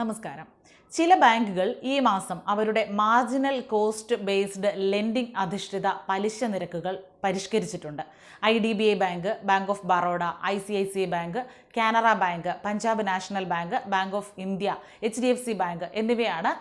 നമസ്കാരം. ചില ബാങ്കുകൾ ഈ മാസം അവരുടെ മാർജിനൽ കോസ്റ്റ് ബേസ്ഡ് ലെൻഡിംഗ് അധിഷ്ഠിത പലിശ നിരക്കുകൾ പരിഷ്കരിച്ചിട്ടുണ്ട്. I D B I bank bank of Baroda I C I C I bank Canara bank Punjab national bank bank of India H D F C bank എന്നിവയാണ്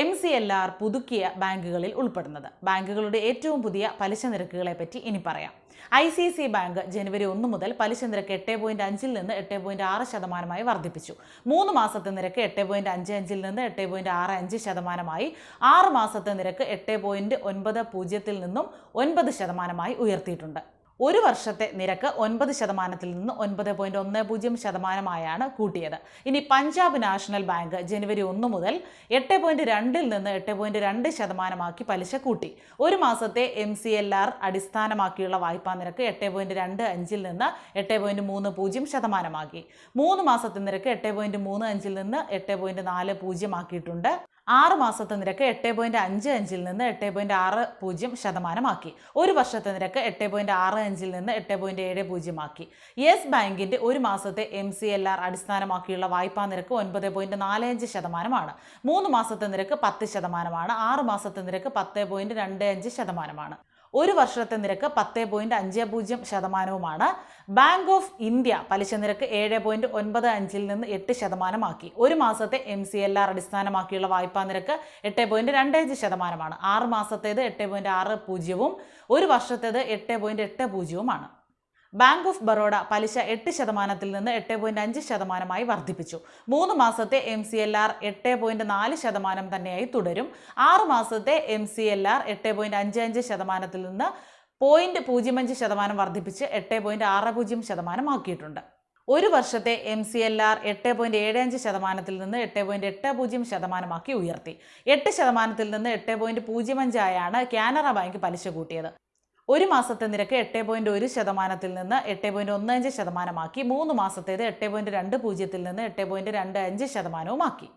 M C L R പുതുക്കിയ ബാങ്കുകളിൽ ഉൾപ്പെടുന്നത്. ബാങ്കുകളുടെ ഏറ്റവും പുതിയ പലിശ നിരക്കുകളെ പറ്റി ഇനി പറയാം. ഐ സി സി ബാങ്ക് ജനുവരി ഒന്ന് മുതൽ പലിശ നിരക്ക് എട്ട് പോയിന്റ് അഞ്ചിൽ നിന്ന് എട്ട് പോയിന്റ് ആറ് ശതമാനമായി വർദ്ധിപ്പിച്ചു. മൂന്ന് മാസത്തെ നിരക്ക് എട്ട് പോയിന്റ് അഞ്ച് അഞ്ചിൽ നിന്ന് എട്ട് പോയിന്റ് ആറ് അഞ്ച് ശതമാനമായി. ആറ് മാസത്തെ നിരക്ക് എട്ട് പോയിന്റ് ഒൻപത് പൂജ്യത്തിൽ നിന്നും ഒൻപത് ശതമാനമായി ഉയർത്തിയിട്ടുണ്ട്. ഒരു വർഷത്തെ നിരക്ക് ഒൻപത് ശതമാനത്തിൽ നിന്ന് ഒൻപത് പോയിന്റ് ഒന്ന് പൂജ്യം ശതമാനമായാണ് കൂട്ടിയത്. ഇനി പഞ്ചാബ് നാഷണൽ ബാങ്ക് ജനുവരി ഒന്ന് മുതൽ എട്ട് പോയിന്റ് രണ്ടിൽ നിന്ന് എട്ട് പോയിന്റ് രണ്ട് ശതമാനമാക്കി പലിശ കൂട്ടി. ഒരു മാസത്തെ എം സി എൽ ആർ അടിസ്ഥാനമാക്കിയുള്ള വായ്പാ നിരക്ക് എട്ട് പോയിന്റ് രണ്ട് അഞ്ചിൽ നിന്ന് എട്ട് പോയിന്റ് മൂന്ന് പൂജ്യം ശതമാനമാക്കി. മൂന്ന് മാസത്തെ നിരക്ക് എട്ട് പോയിന്റ് മൂന്ന് അഞ്ചിൽ നിന്ന് എട്ട് പോയിന്റ് നാല് പൂജ്യമാക്കിയിട്ടുണ്ട് ആറ് മാസത്തെ നിരക്ക് എട്ട് പോയിന്റ് അഞ്ച് അഞ്ചിൽ നിന്ന് എട്ട് പോയിന്റ് ആറ് പൂജ്യം ശതമാനമാക്കി. ഒരു വർഷത്തെ നിരക്ക് എട്ട് പോയിന്റ് ആറ് അഞ്ചിൽ നിന്ന് എട്ട് പോയിന്റ് ഏഴ് പൂജ്യമാക്കി. യെസ് ബാങ്കിന്റെ ഒരു മാസത്തെ എം സി എൽ ആർ അടിസ്ഥാനമാക്കിയുള്ള വായ്പാ നിരക്ക് ഒൻപത് പോയിന്റ് നാല് അഞ്ച് ശതമാനമാണ്. മൂന്ന് മാസത്തെ നിരക്ക് പത്ത് ശതമാനമാണ്. ആറ് മാസത്തെ നിരക്ക് പത്ത് പോയിന്റ് രണ്ട് അഞ്ച് ശതമാനമാണ്. ഒരു വർഷത്തെ നിരക്ക് പത്ത് പോയിന്റ് അഞ്ച് പൂജ്യം ശതമാനവുമാണ്. ബാങ്ക് ഓഫ് ഇന്ത്യ പലിശ നിരക്ക് ഏഴ് പോയിന്റ് ഒൻപത് അഞ്ചിൽ നിന്ന് എട്ട് ശതമാനമാക്കി. ഒരു മാസത്തെ എം സി എൽ ആർ അടിസ്ഥാനമാക്കിയുള്ള വായ്പാ നിരക്ക് എട്ട് പോയിന്റ് രണ്ട് അഞ്ച് ശതമാനമാണ്. ആറ് മാസത്തേത് എട്ട് പോയിന്റ് ആറ് പൂജ്യവും ഒരു വർഷത്തേത് എട്ട് പോയിന്റ് എട്ട് പൂജ്യവുമാണ്. ബാങ്ക് ഓഫ് ബറോഡ പലിശ എട്ട് ശതമാനത്തിൽ നിന്ന് എട്ട് പോയിന്റ് അഞ്ച് ശതമാനമായി വർദ്ധിപ്പിച്ചു. മൂന്ന് മാസത്തെ എം സി എൽ ആർ എട്ട് പോയിന്റ് നാല് ശതമാനം തന്നെയായി തുടരും. ആറ് മാസത്തെ എം സി എൽ ആർ എട്ട് പോയിന്റ് അഞ്ച് അഞ്ച് ശതമാനത്തിൽ നിന്ന് പോയിന്റ് പൂജ്യം അഞ്ച് ശതമാനം വർദ്ധിപ്പിച്ച് എട്ട് പോയിന്റ് ആറ് പൂജ്യം ശതമാനമാക്കിയിട്ടുണ്ട്. ഒരു വർഷത്തെ എം സി എൽ ആർ എട്ട് പോയിന്റ് ഏഴ് അഞ്ച് ശതമാനത്തിൽ നിന്ന് എട്ട് പോയിന്റ് എട്ട് പൂജ്യം ശതമാനമാക്കി ഉയർത്തി. എട്ട് ശതമാനത്തിൽ നിന്ന് എട്ട് പോയിന്റ് പൂജ്യം അഞ്ചായാണ് കാനറ ബാങ്ക് പലിശ കൂട്ടിയത്. ഒരു മാസത്തെ നിരക്ക് എട്ട് പോയിന്റ് ഒരു ശതമാനത്തിൽ നിന്ന് എട്ട് പോയിന്റ് ഒന്ന് അഞ്ച് ശതമാനമാക്കി. മൂന്ന് മാസത്തേത് എട്ട് പോയിന്റ് രണ്ട് പൂജ്യത്തിൽ നിന്ന് എട്ട് പോയിന്റ് രണ്ട് അഞ്ച് ശതമാനവുമാക്കി.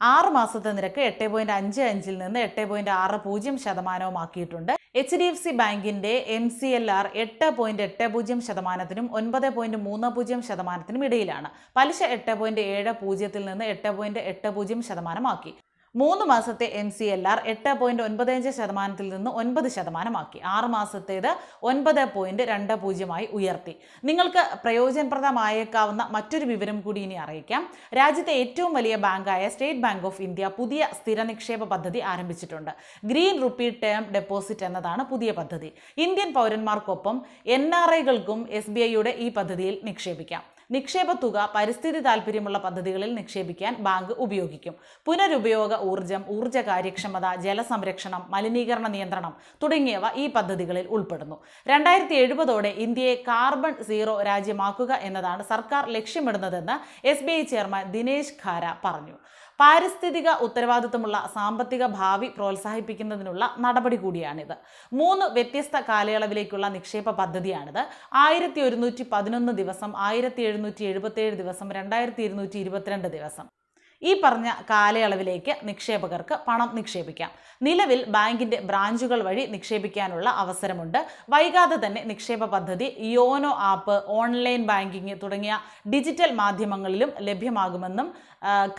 ആറ് മാസത്തെ നിരക്ക് എട്ട് പോയിന്റ് അഞ്ച് അഞ്ചിൽ നിന്ന് എട്ട് പോയിന്റ് ആറ് പൂജ്യം ശതമാനവുമാക്കിയിട്ടുണ്ട്. എച്ച് ഡി എഫ് സി ബാങ്കിന്റെ എം സി എൽ ആർ എട്ട് പോയിന്റ് എട്ട് പൂജ്യം ശതമാനത്തിനും ഒൻപത് പോയിന്റ് മൂന്ന് പൂജ്യം ശതമാനത്തിനും ഇടയിലാണ്. പലിശ എട്ട് പോയിന്റ് ഏഴ് പൂജ്യത്തിൽ നിന്ന് എട്ട് പോയിന്റ് എട്ട് പൂജ്യം ശതമാനമാക്കി. മൂന്ന് മാസത്തെ എം സി എൽ ആർ എട്ട് പോയിന്റ് ഒൻപത് അഞ്ച് ശതമാനത്തിൽ നിന്ന് ഒൻപത് ശതമാനമാക്കി. ആറ് മാസത്തേത് ഒൻപത് പോയിന്റ് രണ്ട് പൂജ്യമായി ഉയർത്തി. നിങ്ങൾക്ക് പ്രയോജനപ്രദമായേക്കാവുന്ന മറ്റൊരു വിവരം കൂടി ഇനി അറിയിക്കാം. രാജ്യത്തെ ഏറ്റവും വലിയ ബാങ്കായ സ്റ്റേറ്റ് ബാങ്ക് ഓഫ് ഇന്ത്യ പുതിയ സ്ഥിര നിക്ഷേപ പദ്ധതി ആരംഭിച്ചിട്ടുണ്ട്. ഗ്രീൻ റുപ്പി ടേം ഡെപ്പോസിറ്റ് എന്നതാണ് പുതിയ പദ്ധതി. ഇന്ത്യൻ പൗരന്മാർക്കൊപ്പം എൻ ആർ ഐകൾക്കും എസ് ബി ഐയുടെ ഈ പദ്ധതിയിൽ നിക്ഷേപിക്കാം. നിക്ഷേപ തുക പരിസ്ഥിതി താൽപ്പര്യമുള്ള പദ്ധതികളിൽ നിക്ഷേപിക്കാൻ ബാങ്ക് ഉപയോഗിക്കും. പുനരുപയോഗ ഊർജം ഊർജ കാര്യക്ഷമത ജലസംരക്ഷണം മലിനീകരണ നിയന്ത്രണം തുടങ്ങിയവ ഈ പദ്ധതികളിൽ ഉൾപ്പെടുന്നു. രണ്ടായിരത്തി എഴുപതോടെ ഇന്ത്യയെ കാർബൺ സീറോ രാജ്യമാക്കുക എന്നതാണ് സർക്കാർ ലക്ഷ്യമിടുന്നതെന്ന് എസ് ചെയർമാൻ ദിനേശ് ഖാര പറഞ്ഞു. പാരിസ്ഥിതിക ഉത്തരവാദിത്വമുള്ള സാമ്പത്തിക ഭാവി പ്രോത്സാഹിപ്പിക്കുന്നതിനുള്ള നടപടി കൂടിയാണിത്. മൂന്ന് വ്യത്യസ്ത കാലയളവിലേക്കുള്ള നിക്ഷേപ പദ്ധതിയാണിത്. ആയിരത്തി ഒരുന്നൂറ്റി പതിനൊന്ന് ദിവസം ആയിരത്തി എഴുന്നൂറ്റി എഴുപത്തിയേഴ് ദിവസം രണ്ടായിരത്തി ഇരുന്നൂറ്റി ഇരുപത്തിരണ്ട് ദിവസം. ഈ പറഞ്ഞ കാലയളവിലേക്ക് നിക്ഷേപകർക്ക് പണം നിക്ഷേപിക്കാം. നിലവിൽ ബാങ്കിന്റെ ബ്രാഞ്ചുകൾ വഴി നിക്ഷേപിക്കാനുള്ള അവസരമുണ്ട്. വൈകാതെ തന്നെ നിക്ഷേപ പദ്ധതി യോനോ ആപ്പ് ഓൺലൈൻ ബാങ്കിങ് തുടങ്ങിയ ഡിജിറ്റൽ മാധ്യമങ്ങളിലും ലഭ്യമാകുമെന്നും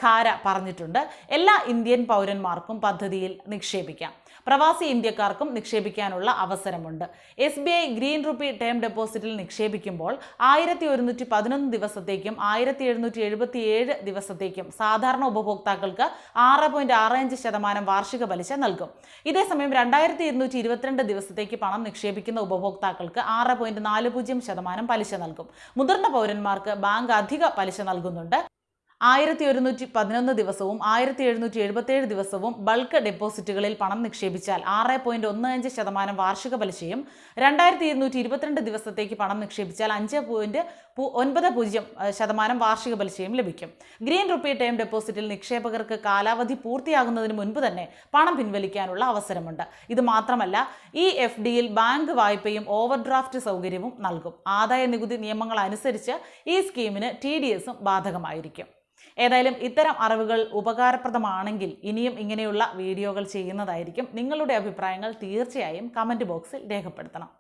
ഖാര പറഞ്ഞിട്ടുണ്ട്. എല്ലാ ഇന്ത്യൻ പൗരന്മാർക്കും പദ്ധതിയിൽ നിക്ഷേപിക്കാം. പ്രവാസി ഇന്ത്യക്കാർക്കും നിക്ഷേപിക്കാനുള്ള അവസരമുണ്ട്. S B I green rupee term ഡെപ്പോസിറ്റിൽ നിക്ഷേപിക്കുമ്പോൾ ആയിരത്തി ഒരുന്നൂറ്റി പതിനൊന്ന് ദിവസത്തേക്കും ആയിരത്തി എഴുന്നൂറ്റി എഴുപത്തി ഏഴ് ദിവസത്തേക്കും സാധാരണ ഉപഭോക്താക്കൾക്ക് ആറ് പോയിന്റ് ആറ് അഞ്ച് ശതമാനം വാർഷിക പലിശ നൽകും. ഇതേസമയം രണ്ടായിരത്തി ഇരുന്നൂറ്റി ഇരുപത്തിരണ്ട് ദിവസത്തേക്ക് പണം നിക്ഷേപിക്കുന്ന ഉപഭോക്താക്കൾക്ക് ആറ് പോയിന്റ് നാല് പൂജ്യം ശതമാനം പലിശ നൽകും. മുതിർന്ന പൗരന്മാർക്ക് ബാങ്ക് അധിക പലിശ നൽകുന്നുണ്ട്. ആയിരത്തി ഒരുന്നൂറ്റി പതിനൊന്ന് ദിവസവും ആയിരത്തി എഴുന്നൂറ്റി എഴുപത്തിയേഴ് ദിവസവും ബൾക്ക് ഡെപ്പോസിറ്റുകളിൽ പണം നിക്ഷേപിച്ചാൽ ആറ് പോയിന്റ് ഒന്ന് അഞ്ച് ശതമാനം വാർഷിക പലിശയും രണ്ടായിരത്തി ഇരുന്നൂറ്റി ഇരുപത്തിരണ്ട് ദിവസത്തേക്ക് പണം നിക്ഷേപിച്ചാൽ അഞ്ച് പോയിന്റ് ഒൻപത് പൂജ്യം ശതമാനം വാർഷിക പലിശയും ലഭിക്കും. ഗ്രീൻ റുപ്പി ടൈം ഡെപ്പോസിറ്റിൽ നിക്ഷേപകർക്ക് കാലാവധി പൂർത്തിയാകുന്നതിന് മുൻപ് തന്നെ പണം പിൻവലിക്കാനുള്ള അവസരമുണ്ട്. ഇത് മാത്രമല്ല ഈ എഫ് ഡിയിൽ ബാങ്ക് വായ്പയും ഓവർഡ്രാഫ്റ്റ് സൗകര്യവും നൽകും. ആദായ നികുതി നിയമങ്ങൾ അനുസരിച്ച് ഈ സ്കീമിന് ടി ഡി എസും ബാധകമായിരിക്കും. ഏതായാലും ഇത്തരം അറിവുകൾ ഉപകാരപ്രദമാണെങ്കിൽ ഇനിയും ഇങ്ങനെയുള്ള വീഡിയോകൾ ചെയ്യുന്നതായിരിക്കും നിങ്ങളുടെ അഭിപ്രായങ്ങൾ തീർച്ചയായും കമന്റ് ബോക്സിൽ രേഖപ്പെടുത്തണം.